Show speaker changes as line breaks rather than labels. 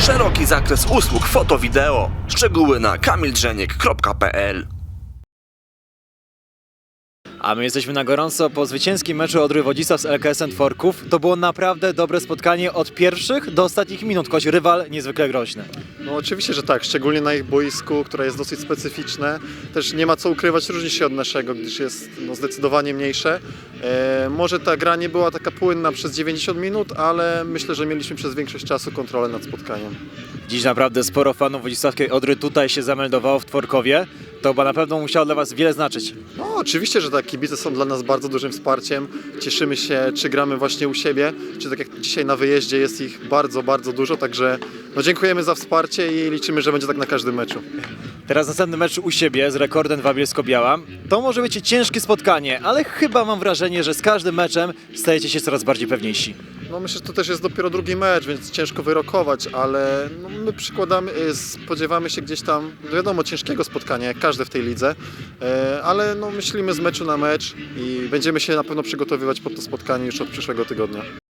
Szeroki zakres usług foto-wideo. Szczegóły na kamildrzeniek.pl
A my jesteśmy na gorąco po zwycięskim meczu Odry Wodzisław z LKS Tworków. To było naprawdę dobre spotkanie od pierwszych do ostatnich minut, choć rywal niezwykle groźny.
No oczywiście, że tak, szczególnie na ich boisku, które jest dosyć specyficzne. Też nie ma co ukrywać, różni się od naszego, gdyż jest no, zdecydowanie mniejsze. E, może ta gra nie była taka płynna przez 90 minut, ale myślę, że mieliśmy przez większość czasu kontrolę nad spotkaniem.
Dziś naprawdę sporo fanów Wodzisławskiej Odry tutaj się zameldowało w Tworkowie. To chyba na pewno musiało dla Was wiele znaczyć.
No oczywiście, że tak, kibice są dla nas bardzo dużym wsparciem. Cieszymy się, czy gramy właśnie u siebie, czy tak jak dzisiaj na wyjeździe jest ich bardzo, bardzo dużo, także no, dziękujemy za wsparcie i liczymy, że będzie tak na każdym meczu.
Teraz następny mecz u siebie z rekordem Wabielsko-Biała. To może być ciężkie spotkanie, ale chyba mam wrażenie, że z każdym meczem stajecie się coraz bardziej pewniejsi.
No myślę, że to też jest dopiero drugi mecz, więc ciężko wyrokować, ale no, my przykładamy, y, spodziewamy się gdzieś tam, no wiadomo, ciężkiego spotkania, jak każdy w tej lidze, e, ale no, myślimy z meczu na mecz i będziemy się na pewno przygotowywać pod to spotkanie już od przyszłego tygodnia.